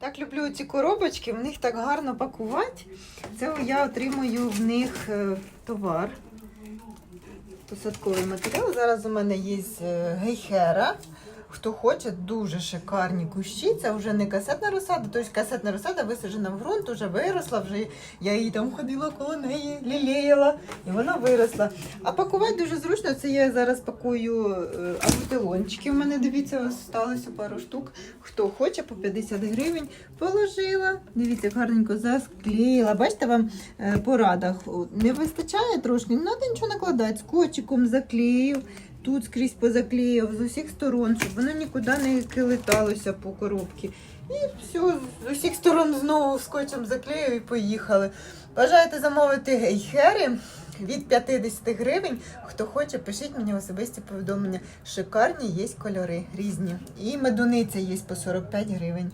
Так люблю ці коробочки, в них так гарно пакувати. Це я отримую в них е, товар. Посадковий матеріал. Зараз у мене є е, гейхера. Хто хоче, дуже шикарні кущі. Це вже не касетна розсада, тобто касетна розсада висаджена в ґрунт, вже виросла, вже я її там ходила коло неї, лілеяла, і вона виросла. А пакувати дуже зручно. Це я зараз пакую е, абутилончики. У мене дивіться, ось сталося пару штук. Хто хоче, по 50 гривень положила. Дивіться, гарненько засклеїла. Бачите, вам е, по радах не вистачає трошки, не треба нічого накладати. Скотчиком заклеїв. Тут скрізь позаклеїв з усіх сторон, щоб воно нікуди не килиталося по коробці. І все, з усіх сторон знову скотчем заклеїв і поїхали. Бажаєте замовити гейхери від 50 гривень. Хто хоче, пишіть мені особисті повідомлення. Шикарні є кольори різні. І медуниця є по 45 гривень.